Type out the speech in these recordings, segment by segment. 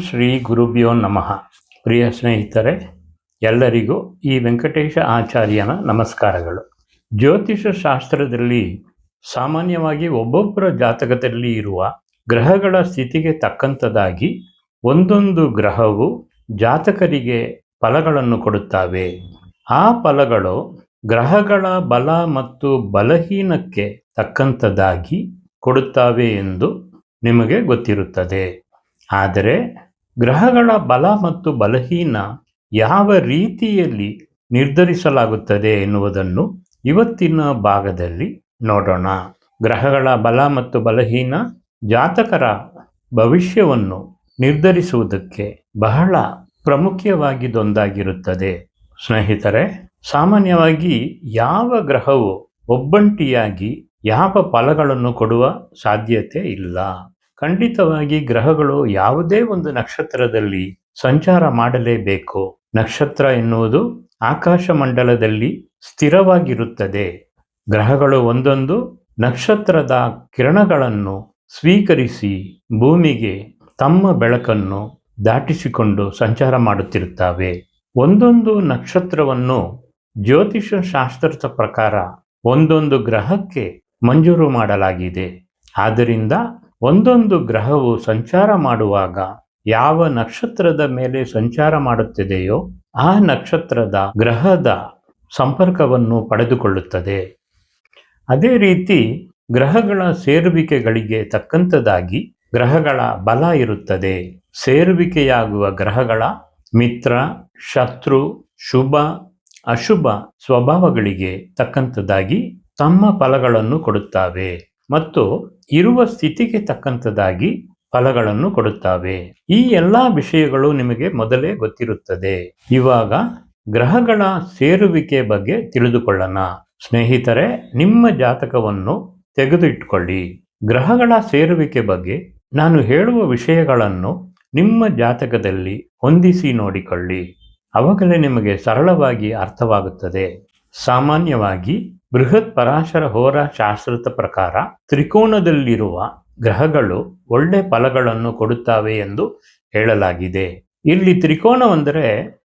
ಶ್ರೀ ಗುರುಭ್ಯೋ ನಮಃ. ಪ್ರಿಯ ಸ್ನೇಹಿತರೆ, ಎಲ್ಲರಿಗೂ ಈ ವೆಂಕಟೇಶ ಆಚಾರ್ಯನ ನಮಸ್ಕಾರಗಳು. ಜ್ಯೋತಿಷ ಶಾಸ್ತ್ರದಲ್ಲಿ ಸಾಮಾನ್ಯವಾಗಿ ಒಬ್ಬೊಬ್ಬರ ಜಾತಕದಲ್ಲಿ ಇರುವ ಗ್ರಹಗಳ ಸ್ಥಿತಿಗೆ ತಕ್ಕಂಥದ್ದಾಗಿ ಒಂದೊಂದು ಗ್ರಹವು ಜಾತಕರಿಗೆ ಫಲಗಳನ್ನು ಕೊಡುತ್ತವೆ. ಆ ಫಲಗಳು ಗ್ರಹಗಳ ಬಲ ಮತ್ತು ಬಲಹೀನಕ್ಕೆ ತಕ್ಕಂಥದ್ದಾಗಿ ಕೊಡುತ್ತವೆ ಎಂದು ನಿಮಗೆ ಗೊತ್ತಿರುತ್ತದೆ. ಆದರೆ ಗ್ರಹಗಳ ಬಲ ಮತ್ತು ಬಲಹೀನ ಯಾವ ರೀತಿಯಲ್ಲಿ ನಿರ್ಧರಿಸಲಾಗುತ್ತದೆ ಎನ್ನುವುದನ್ನು ಇವತ್ತಿನ ಭಾಗದಲ್ಲಿ ನೋಡೋಣ. ಗ್ರಹಗಳ ಬಲ ಮತ್ತು ಬಲಹೀನ ಜಾತಕರ ಭವಿಷ್ಯವನ್ನು ನಿರ್ಧರಿಸುವುದಕ್ಕೆ ಬಹಳ ಪ್ರಾಮುಖ್ಯವಾಗಿದೊಂದಾಗಿರುತ್ತದೆ ಸ್ನೇಹಿತರೆ, ಸಾಮಾನ್ಯವಾಗಿ ಯಾವ ಗ್ರಹವು ಒಬ್ಬಂಟಿಯಾಗಿ ಯಾವ ಫಲಗಳನ್ನು ಕೊಡುವ ಸಾಧ್ಯತೆ ಇಲ್ಲ. ಖಂಡಿತವಾಗಿ ಗ್ರಹಗಳು ಯಾವುದೇ ಒಂದು ನಕ್ಷತ್ರದಲ್ಲಿ ಸಂಚಾರ ಮಾಡಲೇಬೇಕು. ನಕ್ಷತ್ರ ಎನ್ನುವುದು ಆಕಾಶ ಮಂಡಲದಲ್ಲಿ ಸ್ಥಿರವಾಗಿರುತ್ತದೆ. ಗ್ರಹಗಳು ಒಂದೊಂದು ನಕ್ಷತ್ರದ ಕಿರಣಗಳನ್ನು ಸ್ವೀಕರಿಸಿ ಭೂಮಿಗೆ ತಮ್ಮ ಬೆಳಕನ್ನು ದಾಟಿಸಿಕೊಂಡು ಸಂಚಾರ ಮಾಡುತ್ತಿರುತ್ತವೆ. ಒಂದೊಂದು ನಕ್ಷತ್ರವನ್ನು ಜ್ಯೋತಿಷ ಶಾಸ್ತ್ರದ ಪ್ರಕಾರ ಒಂದೊಂದು ಗ್ರಹಕ್ಕೆ ಮಂಜೂರು ಮಾಡಲಾಗಿದೆ. ಆದ್ದರಿಂದ ಒಂದೊಂದು ಗ್ರಹವು ಸಂಚಾರ ಮಾಡುವಾಗ ಯಾವ ನಕ್ಷತ್ರದ ಮೇಲೆ ಸಂಚಾರ ಮಾಡುತ್ತಿದೆಯೋ ಆ ನಕ್ಷತ್ರದ ಗ್ರಹದ ಸಂಪರ್ಕವನ್ನು ಪಡೆದುಕೊಳ್ಳುತ್ತದೆ. ಅದೇ ರೀತಿ ಗ್ರಹಗಳ ಸೇರುವಿಕೆಗಳಿಗೆ ತಕ್ಕಂಥದ್ದಾಗಿ ಗ್ರಹಗಳ ಬಲ ಇರುತ್ತದೆ. ಸೇರುವಿಕೆಯಾಗುವ ಗ್ರಹಗಳ ಮಿತ್ರ, ಶತ್ರು, ಶುಭ, ಅಶುಭ ಸ್ವಭಾವಗಳಿಗೆ ತಕ್ಕಂಥದ್ದಾಗಿ ತಮ್ಮ ಫಲಗಳನ್ನು ಕೊಡುತ್ತವೆ. ಮತ್ತು ಇರುವ ಸ್ಥಿತಿಗೆ ತಕ್ಕಂಥದ್ದಾಗಿ ಫಲಗಳನ್ನು ಕೊಡುತ್ತವೆ. ಈ ಎಲ್ಲ ವಿಷಯಗಳು ನಿಮಗೆ ಮೊದಲೇ ಗೊತ್ತಿರುತ್ತದೆ. ಇವಾಗ ಗ್ರಹಗಳ ಸೇರುವಿಕೆ ಬಗ್ಗೆ ತಿಳಿದುಕೊಳ್ಳೋಣ. ಸ್ನೇಹಿತರೆ, ನಿಮ್ಮ ಜಾತಕವನ್ನು ತೆಗೆದು ಇಟ್ಕೊಳ್ಳಿ ಗ್ರಹಗಳ ಸೇರುವಿಕೆ ಬಗ್ಗೆ ನಾನು ಹೇಳುವ ವಿಷಯಗಳನ್ನು ನಿಮ್ಮ ಜಾತಕದಲ್ಲಿ ಹೊಂದಿಸಿ ನೋಡಿಕೊಳ್ಳಿ. ಅವಾಗಲೇ ನಿಮಗೆ ಸರಳವಾಗಿ ಅರ್ಥವಾಗುತ್ತದೆ. ಸಾಮಾನ್ಯವಾಗಿ ಬೃಹತ್ ಪರಾಶರ ಹೋರ ಶಾಸ್ತ್ರದ ಪ್ರಕಾರ ತ್ರಿಕೋಣದಲ್ಲಿರುವ ಗ್ರಹಗಳು ಒಳ್ಳೆ ಫಲಗಳನ್ನು ಕೊಡುತ್ತವೆ ಎಂದು ಹೇಳಲಾಗಿದೆ. ಇಲ್ಲಿ ತ್ರಿಕೋಣವೆಂದರೆ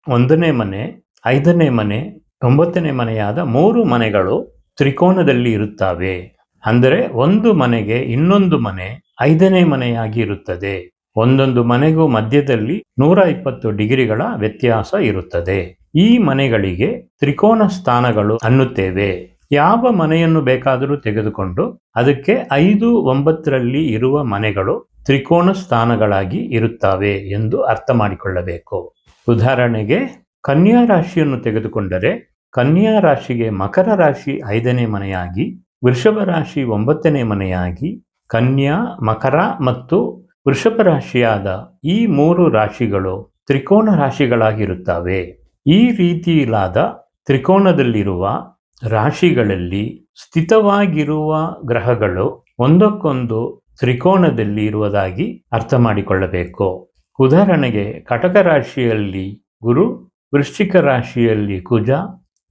ಒಂದನೇ ಮನೆ, ಐದನೇ ಮನೆ, ಒಂಬತ್ತನೇ ಮನೆಯಾದ ಮೂರು ಮನೆಗಳು ತ್ರಿಕೋಣದಲ್ಲಿ ಇರುತ್ತವೆ. ಅಂದರೆ ಒಂದು ಮನೆಗೆ ಇನ್ನೊಂದು ಮನೆ ಐದನೇ ಮನೆಯಾಗಿ ಇರುತ್ತದೆ. ಒಂದೊಂದು ಮನೆಗೂ ಮಧ್ಯದಲ್ಲಿ ನೂರ ಇಪ್ಪತ್ತು ಡಿಗ್ರಿಗಳ ವ್ಯತ್ಯಾಸ ಇರುತ್ತದೆ. ಈ ಮನೆಗಳಿಗೆ ತ್ರಿಕೋನ ಸ್ಥಾನಗಳು ಅನ್ನುತ್ತೇವೆ. ಯಾವ ಮನೆಯನ್ನು ಬೇಕಾದರೂ ತೆಗೆದುಕೊಂಡು ಅದಕ್ಕೆ ಐದು ಒಂಬತ್ತರಲ್ಲಿ ಇರುವ ಮನೆಗಳು ತ್ರಿಕೋನ ಸ್ಥಾನಗಳಾಗಿ ಇರುತ್ತವೆ ಎಂದು ಅರ್ಥ ಮಾಡಿಕೊಳ್ಳಬೇಕು. ಉದಾಹರಣೆಗೆ, ಕನ್ಯಾ ರಾಶಿಯನ್ನು ತೆಗೆದುಕೊಂಡರೆ ಕನ್ಯಾ ರಾಶಿಗೆ ಮಕರ ರಾಶಿ ಐದನೇ ಮನೆಯಾಗಿ, ವೃಷಭ ರಾಶಿ ಒಂಬತ್ತನೇ ಮನೆಯಾಗಿ, ಕನ್ಯಾ, ಮಕರ ಮತ್ತು ವೃಷಭ ರಾಶಿಯಾದ ಈ ಮೂರು ರಾಶಿಗಳು ತ್ರಿಕೋನ ರಾಶಿಗಳಾಗಿರುತ್ತವೆ. ಈ ರೀತಿಯಿಲಾದ ತ್ರಿಕೋನದಲ್ಲಿರುವ ರಾಶಿಗಳಲ್ಲಿ ಸ್ಥಿತವಾಗಿರುವ ಗ್ರಹಗಳು ಒಂದಕ್ಕೊಂದು ತ್ರಿಕೋನದಲ್ಲಿ ಇರುವುದಾಗಿ ಅರ್ಥ ಮಾಡಿಕೊಳ್ಳಬೇಕು. ಉದಾಹರಣೆಗೆ ಕಟಕ ರಾಶಿಯಲ್ಲಿ ಗುರು, ವೃಶ್ಚಿಕ ರಾಶಿಯಲ್ಲಿ ಕುಜ,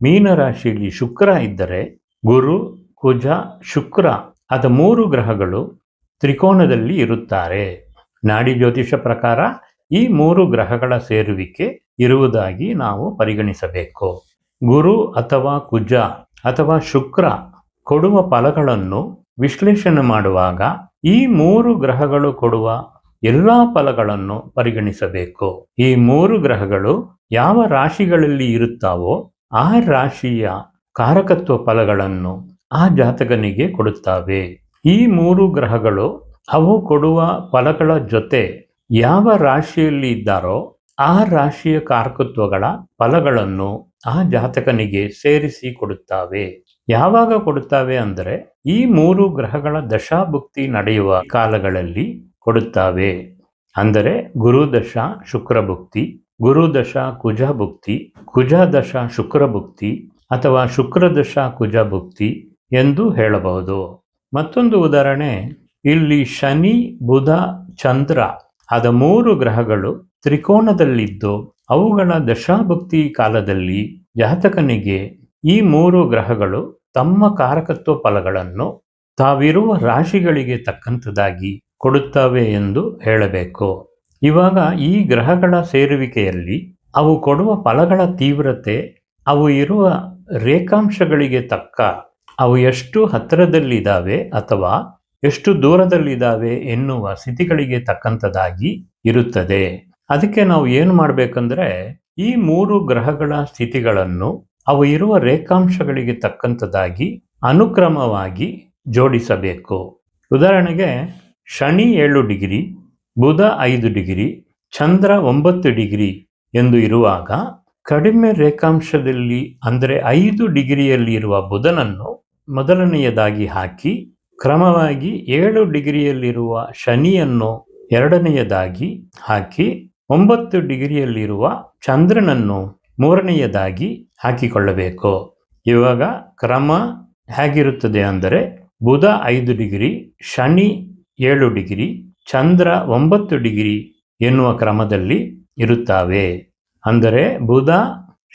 ಮೀನ ರಾಶಿಯಲ್ಲಿ ಶುಕ್ರ ಇದ್ದರೆ ಗುರು, ಕುಜ, ಶುಕ್ರ ಅದ ಮೂರು ಗ್ರಹಗಳು ತ್ರಿಕೋನದಲ್ಲಿ ಇರುತ್ತಾರೆ. ನಾಡಿ ಜ್ಯೋತಿಷ ಪ್ರಕಾರ ಈ ಮೂರು ಗ್ರಹಗಳ ಸೇರುವಿಕೆ ಇರುವುದಾಗಿ ನಾವು ಪರಿಗಣಿಸಬೇಕು. ಗುರು ಅಥವಾ ಕುಜ ಅಥವಾ ಶುಕ್ರ ಕೊಡುವ ಫಲಗಳನ್ನು ವಿಶ್ಲೇಷಣೆ ಮಾಡುವಾಗ ಈ ಮೂರು ಗ್ರಹಗಳು ಕೊಡುವ ಎಲ್ಲ ಫಲಗಳನ್ನು ಪರಿಗಣಿಸಬೇಕು. ಈ ಮೂರು ಗ್ರಹಗಳು ಯಾವ ರಾಶಿಗಳಲ್ಲಿ ಇರುತ್ತಾವೋ ಆ ರಾಶಿಯ ಕಾರಕತ್ವ ಫಲಗಳನ್ನು ಆ ಜಾತಕನಿಗೆ ಕೊಡುತ್ತವೆ. ಈ ಮೂರು ಗ್ರಹಗಳು ಅವು ಕೊಡುವ ಫಲಗಳ ಜೊತೆ ಯಾವ ರಾಶಿಯಲ್ಲಿ ಇದ್ದಾರೋ ಆ ರಾಶಿಯ ಕಾರಕತ್ವಗಳ ಫಲಗಳನ್ನು ಆ ಜಾತಕನಿಗೆ ಸೇರಿಸಿ ಕೊಡುತ್ತವೆ. ಯಾವಾಗ ಕೊಡುತ್ತವೆ ಅಂದರೆ ಈ ಮೂರು ಗ್ರಹಗಳ ದಶಾಭುಕ್ತಿ ನಡೆಯುವ ಕಾಲಗಳಲ್ಲಿ ಕೊಡುತ್ತವೆ. ಅಂದರೆ ಗುರುದಶ ಶುಕ್ರ ಭುಕ್ತಿ ಗುರುದಶ ಕುಜ ಕುಜದಶ ಕುಜ ದಶ ಶುಕ್ರ ಭುಕ್ತಿ ಅಥವಾ ಶುಕ್ರದಶ ಕುಜ ಭುಕ್ತಿ ಎಂದು ಹೇಳಬಹುದು. ಮತ್ತೊಂದು ಉದಾಹರಣೆ, ಇಲ್ಲಿ ಶನಿ, ಬುಧ, ಚಂದ್ರ ಆದ ಮೂರು ಗ್ರಹಗಳು ತ್ರಿಕೋನದಲ್ಲಿದ್ದು ಅವುಗಳ ದಶಾಭಕ್ತಿ ಕಾಲದಲ್ಲಿ ಜಾತಕನಿಗೆ ಈ ಮೂರು ಗ್ರಹಗಳು ತಮ್ಮ ಕಾರಕತ್ವ ಫಲಗಳನ್ನು ತಾವಿರುವ ರಾಶಿಗಳಿಗೆ ತಕ್ಕಂಥದಾಗಿ ಕೊಡುತ್ತವೆ ಎಂದು ಹೇಳಬೇಕು. ಇವಾಗ ಈ ಗ್ರಹಗಳ ಸೇರುವಿಕೆಯಲ್ಲಿ ಅವು ಕೊಡುವ ಫಲಗಳ ತೀವ್ರತೆ, ಅವು ಇರುವ ರೇಖಾಂಶಗಳಿಗೆ ತಕ್ಕ ಅವು ಎಷ್ಟು ಹತ್ತಿರದಲ್ಲಿದ್ದಾವೆ ಅಥವಾ ಎಷ್ಟು ದೂರದಲ್ಲಿದ್ದಾವೆ ಎನ್ನುವ ಸ್ಥಿತಿಗಳಿಗೆ ತಕ್ಕಂಥದಾಗಿ ಇರುತ್ತದೆ. ಅದಕ್ಕೆ ನಾವು ಏನು ಮಾಡಬೇಕಂದ್ರೆ ಈ ಮೂರು ಗ್ರಹಗಳ ಸ್ಥಿತಿಗಳನ್ನು ಅವು ಇರುವ ರೇಖಾಂಶಗಳಿಗೆ ತಕ್ಕಂಥದ್ದಾಗಿ ಅನುಕ್ರಮವಾಗಿ ಜೋಡಿಸಬೇಕು. ಉದಾಹರಣೆಗೆ ಶನಿ ಏಳು ಡಿಗ್ರಿ, ಬುಧ ಐದು ಡಿಗ್ರಿ, ಚಂದ್ರ ಒಂಬತ್ತು ಡಿಗ್ರಿ ಎಂದು ಇರುವಾಗ ಕಡಿಮೆ ರೇಖಾಂಶದಲ್ಲಿ ಅಂದರೆ ಐದು ಡಿಗ್ರಿಯಲ್ಲಿ ಇರುವ ಬುಧನನ್ನು ಮೊದಲನೆಯದಾಗಿ ಹಾಕಿ ಕ್ರಮವಾಗಿ ಏಳು ಡಿಗ್ರಿಯಲ್ಲಿರುವ ಶನಿಯನ್ನು ಎರಡನೆಯದಾಗಿ ಹಾಕಿ ಒಂಬತ್ತು ಡಿಗ್ರಿಯಲ್ಲಿರುವ ಚಂದ್ರನನ್ನು ಮೂರನೆಯದಾಗಿ ಹಾಕಿಕೊಳ್ಳಬೇಕು. ಇವಾಗ ಕ್ರಮ ಹೇಗಿರುತ್ತದೆ ಅಂದರೆ ಬುಧ ಐದು ಡಿಗ್ರಿ, ಶನಿ ಏಳು ಡಿಗ್ರಿ, ಚಂದ್ರ ಒಂಬತ್ತು ಡಿಗ್ರಿ ಎನ್ನುವ ಕ್ರಮದಲ್ಲಿ ಇರುತ್ತವೆ. ಅಂದರೆ ಬುಧ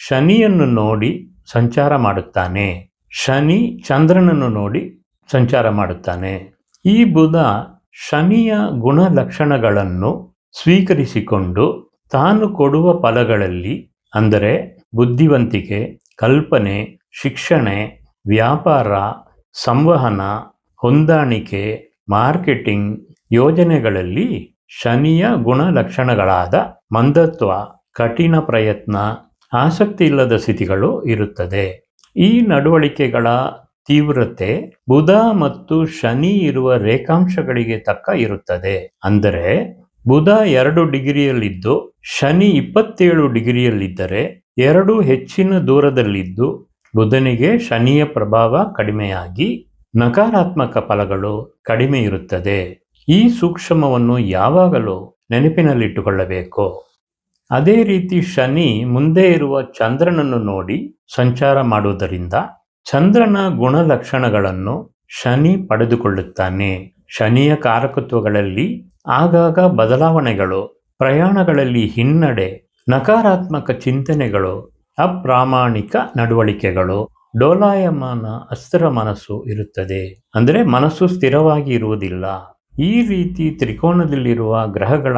ಶನಿಯನ್ನು ನೋಡಿ ಸಂಚಾರ ಮಾಡುತ್ತಾನೆ. ಶನಿ ಚಂದ್ರನನ್ನು ನೋಡಿ ಸಂಚಾರ ಮಾಡುತ್ತಾನೆ. ಈ ಬುಧ ಶನಿಯ ಗುಣಲಕ್ಷಣಗಳನ್ನು ಸ್ವೀಕರಿಸಿಕೊಂಡು ತಾನು ಕೊಡುವ ಫಲಗಳಲ್ಲಿ, ಅಂದರೆ ಬುದ್ಧಿವಂತಿಕೆ, ಕಲ್ಪನೆ, ಶಿಕ್ಷಣೆ, ವ್ಯಾಪಾರ, ಸಂವಹನ, ಹೊಂದಾಣಿಕೆ, ಮಾರ್ಕೆಟಿಂಗ್ ಯೋಜನೆಗಳಲ್ಲಿ ಶನಿಯ ಗುಣಲಕ್ಷಣಗಳಾದ ಮಂದತ್ವ, ಕಠಿಣ ಪ್ರಯತ್ನ ಆಸಕ್ತಿ ಇಲ್ಲದ ಸ್ಥಿತಿಗಳು ಇರುತ್ತದೆ. ಈ ನಡವಳಿಕೆಗಳ ತೀವ್ರತೆ ಬುಧ ಮತ್ತು ಶನಿ ಇರುವ ರೇಖಾಂಶಗಳಿಗೆ ತಕ್ಕ ಇರುತ್ತದೆ. ಅಂದರೆ ಬುಧ ಎರಡು ಡಿಗ್ರಿಯಲ್ಲಿದ್ದು, ಶನಿ ಇಪ್ಪತ್ತೇಳು ಡಿಗ್ರಿಯಲ್ಲಿದ್ದರೆ ಎರಡು ಹೆಚ್ಚಿನ ದೂರದಲ್ಲಿದ್ದು, ಬುಧನಿಗೆ ಶನಿಯ ಪ್ರಭಾವ ಕಡಿಮೆಯಾಗಿ ನಕಾರಾತ್ಮಕ ಫಲಗಳು ಕಡಿಮೆ ಇರುತ್ತದೆ. ಈ ಸೂಕ್ಷ್ಮವನ್ನು ಯಾವಾಗಲೂ ನೆನಪಿನಲ್ಲಿಟ್ಟುಕೊಳ್ಳಬೇಕು. ಅದೇ ರೀತಿ ಶನಿ ಮುಂದೆ ಇರುವ ಚಂದ್ರನನ್ನು ನೋಡಿ ಸಂಚಾರ ಮಾಡುವುದರಿಂದ ಚಂದ್ರನ ಗುಣಲಕ್ಷಣಗಳನ್ನು ಶನಿ ಪಡೆದುಕೊಳ್ಳುತ್ತಾನೆ. ಶನಿಯ ಕಾರಕತ್ವಗಳಲ್ಲಿ ಆಗಾಗ ಬದಲಾವಣೆಗಳು, ಪ್ರಯಾಣಗಳಲ್ಲಿ ಹಿನ್ನಡೆ, ನಕಾರಾತ್ಮಕ ಚಿಂತನೆಗಳು, ಅಪ್ರಾಮಾಣಿಕ ನಡವಳಿಕೆಗಳು, ಡೋಲಾಯಮಾನ ಅಸ್ಥಿರ ಮನಸ್ಸು ಇರುತ್ತದೆ. ಅಂದರೆ ಮನಸ್ಸು ಸ್ಥಿರವಾಗಿ ಇರುವುದಿಲ್ಲ. ಈ ರೀತಿ ತ್ರಿಕೋನದಲ್ಲಿರುವ ಗ್ರಹಗಳ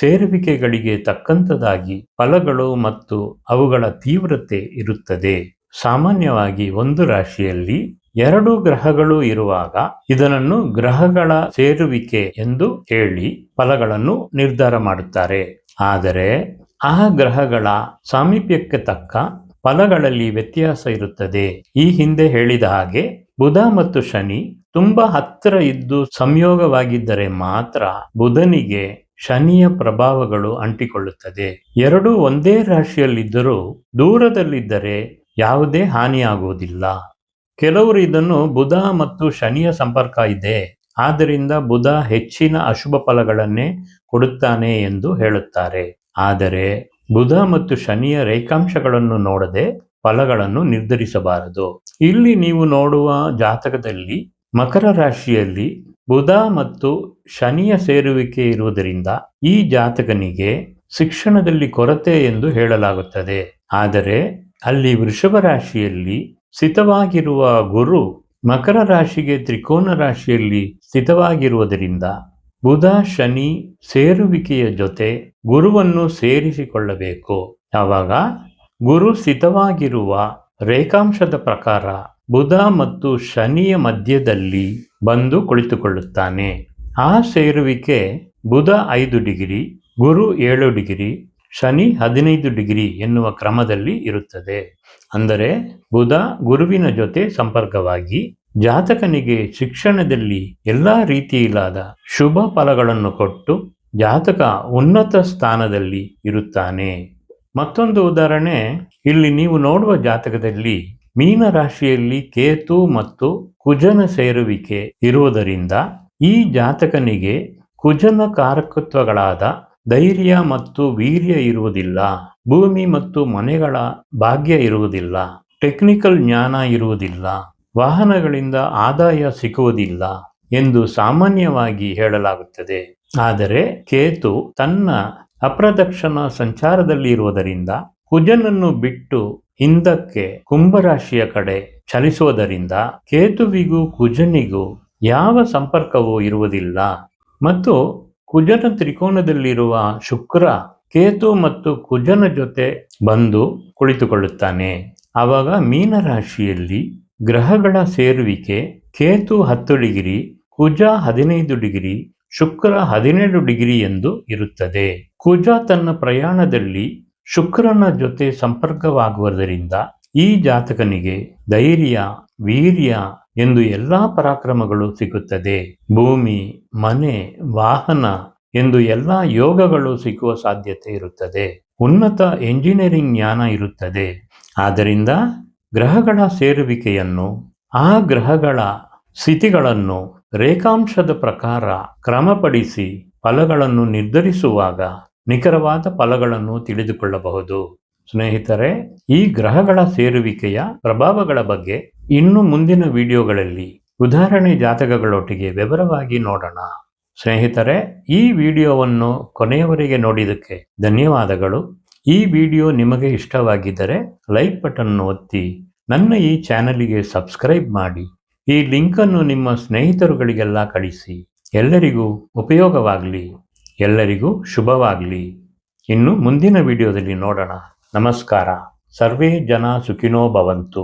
ಸೇರುವಿಕೆಗಳಿಗೆ ತಕ್ಕಂತದಾಗಿ ಫಲಗಳು ಮತ್ತು ಅವುಗಳ ತೀವ್ರತೆ ಇರುತ್ತದೆ. ಸಾಮಾನ್ಯವಾಗಿ ಒಂದು ರಾಶಿಯಲ್ಲಿ ಎರಡು ಗ್ರಹಗಳು ಇರುವಾಗ ಇದನ್ನು ಗ್ರಹಗಳ ಸೇರುವಿಕೆ ಎಂದು ಹೇಳಿ ಫಲಗಳನ್ನು ನಿರ್ಧಾರ ಮಾಡುತ್ತಾರೆ. ಆದರೆ ಆ ಗ್ರಹಗಳ ಸಾಮೀಪ್ಯಕ್ಕೆ ತಕ್ಕ ಫಲಗಳಲ್ಲಿ ವ್ಯತ್ಯಾಸ ಇರುತ್ತದೆ. ಈ ಹಿಂದೆ ಹೇಳಿದ ಹಾಗೆ ಬುಧ ಮತ್ತು ಶನಿ ತುಂಬಾ ಹತ್ತಿರ ಇದ್ದು ಸಂಯೋಗವಾಗಿದ್ದರೆ ಮಾತ್ರ ಬುಧನಿಗೆ ಶನಿಯ ಪ್ರಭಾವಗಳು ಅಂಟಿಕೊಳ್ಳುತ್ತದೆ. ಎರಡೂ ಒಂದೇ ರಾಶಿಯಲ್ಲಿದ್ದರೂ ದೂರದಲ್ಲಿದ್ದರೆ ಯಾವುದೇ ಹಾನಿಯಾಗುವುದಿಲ್ಲ. ಕೆಲವರು ಇದನ್ನು ಬುಧ ಮತ್ತು ಶನಿಯ ಸಂಪರ್ಕ ಇದೆ. ಆದ್ದರಿಂದ ಬುಧ ಹೆಚ್ಚಿನ ಅಶುಭ ಫಲಗಳನ್ನೇ ಕೊಡುತ್ತಾನೆ ಎಂದು ಹೇಳುತ್ತಾರೆ. ಆದರೆ ಬುಧ ಮತ್ತು ಶನಿಯ ರೇಖಾಂಶಗಳನ್ನು ನೋಡದೆ ಫಲಗಳನ್ನು ನಿರ್ಧರಿಸಬಾರದು. ಇಲ್ಲಿ ನೀವು ನೋಡುವ ಜಾತಕದಲ್ಲಿ ಮಕರ ರಾಶಿಯಲ್ಲಿ ಬುಧ ಮತ್ತು ಶನಿಯ ಸೇರುವಿಕೆ ಇರುವುದರಿಂದ ಈ ಜಾತಕನಿಗೆ ಶಿಕ್ಷಣದಲ್ಲಿ ಕೊರತೆ ಎಂದು ಹೇಳಲಾಗುತ್ತದೆ. ಆದರೆ ಅಲ್ಲಿ ವೃಷಭ ರಾಶಿಯಲ್ಲಿ ಸ್ಥಿತವಾಗಿರುವ ಗುರು ಮಕರ ರಾಶಿಗೆ ತ್ರಿಕೋನ ರಾಶಿಯಲ್ಲಿ ಸ್ಥಿತವಾಗಿರುವುದರಿಂದ ಬುಧ, ಶನಿ ಸೇರುವಿಕೆಯ ಜೊತೆ ಗುರುವನ್ನು ಸೇರಿಸಿಕೊಳ್ಳಬೇಕು. ಆವಾಗ ಗುರು ಸ್ಥಿತವಾಗಿರುವ ರೇಖಾಂಶದ ಪ್ರಕಾರ ಬುಧ ಮತ್ತು ಶನಿಯ ಮಧ್ಯದಲ್ಲಿ ಬಂದು ಕುಳಿತುಕೊಳ್ಳುತ್ತಾನೆ. ಆ ಸೇರುವಿಕೆ ಬುಧ ಐದು ಡಿಗ್ರಿ, ಗುರು ಏಳು ಡಿಗ್ರಿ ಶನಿ ಹದಿನೈದು ಡಿಗ್ರಿ ಎನ್ನುವ ಕ್ರಮದಲ್ಲಿ ಇರುತ್ತದೆ. ಅಂದರೆ ಬುಧ ಗುರುವಿನ ಜೊತೆ ಸಂಪರ್ಕವಾಗಿ ಜಾತಕನಿಗೆ ಶಿಕ್ಷಣದಲ್ಲಿ ಎಲ್ಲ ರೀತಿಯಿಲ್ಲದ ಶುಭ ಫಲಗಳನ್ನು ಕೊಟ್ಟು ಜಾತಕ ಉನ್ನತ ಸ್ಥಾನದಲ್ಲಿ ಇರುತ್ತಾನೆ. ಮತ್ತೊಂದು ಉದಾಹರಣೆ, ಇಲ್ಲಿ ನೀವು ನೋಡುವ ಜಾತಕದಲ್ಲಿ ಮೀನ ರಾಶಿಯಲ್ಲಿ ಕೇತು ಮತ್ತು ಕುಜನ ಸೇರುವಿಕೆ ಇರುವುದರಿಂದ ಈ ಜಾತಕನಿಗೆ ಕುಜನ ಕಾರಕತ್ವಗಳಾದ ಧೈರ್ಯ ಮತ್ತು ವೀರ್ಯ ಇರುವುದಿಲ್ಲ, ಭೂಮಿ ಮತ್ತು ಮನೆಗಳ ಭಾಗ್ಯ ಇರುವುದಿಲ್ಲ ಟೆಕ್ನಿಕಲ್ ಜ್ಞಾನ ಇರುವುದಿಲ್ಲ, ವಾಹನಗಳಿಂದ ಆದಾಯ ಸಿಗುವುದಿಲ್ಲ ಎಂದು ಸಾಮಾನ್ಯವಾಗಿ ಹೇಳಲಾಗುತ್ತದೆ. ಆದರೆ ಕೇತು ತನ್ನ ಅಪ್ರದಕ್ಷಿಣ ಸಂಚಾರದಲ್ಲಿ ಇರುವುದರಿಂದ, ಕುಜನನ್ನು ಬಿಟ್ಟು ಹಿಂದಕ್ಕೆ ಕುಂಭರಾಶಿಯ ಕಡೆ ಚಲಿಸುವುದರಿಂದ ಕೇತುವಿಗೂ ಕುಜನಿಗೂ ಯಾವ ಸಂಪರ್ಕವೂ ಇರುವುದಿಲ್ಲ. ಮತ್ತು ಕುಜನ ತ್ರಿಕೋನದಲ್ಲಿರುವ ಶುಕ್ರ ಕೇತು ಮತ್ತು ಕುಜನ ಜೊತೆ ಬಂದು ಕುಳಿತುಕೊಳ್ಳುತ್ತಾನೆ. ಆವಾಗ ಮೀನರಾಶಿಯಲ್ಲಿ ಗ್ರಹಗಳ ಸೇರುವಿಕೆ ಕೇತು ಹತ್ತು ಡಿಗ್ರಿ, ಕುಜ ಹದಿನೈದು ಡಿಗ್ರಿ, ಶುಕ್ರ ಹದಿನೇಳು ಡಿಗ್ರಿ ಎಂದು ಇರುತ್ತದೆ. ಕುಜ ತನ್ನ ಪ್ರಯಾಣದಲ್ಲಿ ಶುಕ್ರನ ಜೊತೆ ಸಂಪರ್ಕವಾಗುವುದರಿಂದ ಈ ಜಾತಕನಿಗೆ ಧೈರ್ಯ, ವೀರ್ಯ ಎಂದು ಎಲ್ಲಾ ಪರಾಕ್ರಮಗಳು ಸಿಗುತ್ತದೆ. ಭೂಮಿ, ಮನೆ, ವಾಹನ ಎಂದು ಎಲ್ಲಾ ಯೋಗಗಳು ಸಿಗುವ ಸಾಧ್ಯತೆ ಇರುತ್ತದೆ. ಉನ್ನತ ಎಂಜಿನಿಯರಿಂಗ್ ಜ್ಞಾನ ಇರುತ್ತದೆ. ಆದ್ದರಿಂದ ಗ್ರಹಗಳ ಸೇರುವಿಕೆಯನ್ನು, ಆ ಗ್ರಹಗಳ ಸ್ಥಿತಿಗಳನ್ನು ರೇಖಾಂಶದ ಪ್ರಕಾರ ಕ್ರಮಪಡಿಸಿ ಫಲಗಳನ್ನು ನಿರ್ಧರಿಸುವಾಗ ನಿಖರವಾದ ಫಲಗಳನ್ನು ತಿಳಿದುಕೊಳ್ಳಬಹುದು. ಸ್ನೇಹಿತರೆ, ಈ ಗ್ರಹಗಳ ಸೇರುವಿಕೆಯ ಪ್ರಭಾವಗಳ ಬಗ್ಗೆ ಇನ್ನು ಮುಂದಿನ ವಿಡಿಯೋಗಳಲ್ಲಿ ಉದಾಹರಣೆ ಜಾತಕಗಳೊಟ್ಟಿಗೆ ವಿವರವಾಗಿ ನೋಡೋಣ. ಸ್ನೇಹಿತರೆ, ಈ ವಿಡಿಯೋವನ್ನು ಕೊನೆಯವರೆಗೆ ನೋಡಿದಕ್ಕೆ ಧನ್ಯವಾದಗಳು. ಈ ವಿಡಿಯೋ ನಿಮಗೆ ಇಷ್ಟವಾಗಿದ್ದರೆ ಲೈಕ್ ಬಟನ್ ಒತ್ತಿ, ನನ್ನ ಈ ಚಾನಲಿಗೆ ಸಬ್ಸ್ಕ್ರೈಬ್ ಮಾಡಿ, ಈ ಲಿಂಕನ್ನು ನಿಮ್ಮ ಸ್ನೇಹಿತರುಗಳಿಗೆಲ್ಲ ಕಳಿಸಿ. ಎಲ್ಲರಿಗೂ ಉಪಯೋಗವಾಗಲಿ, ಎಲ್ಲರಿಗೂ ಶುಭವಾಗಲಿ. ಇನ್ನು ಮುಂದಿನ ವಿಡಿಯೋದಲ್ಲಿ ನೋಡೋಣ. ನಮಸ್ಕಾರ ಸರ್ವೇ ಜನ ಸುಖಿನೋ ಭವಂತು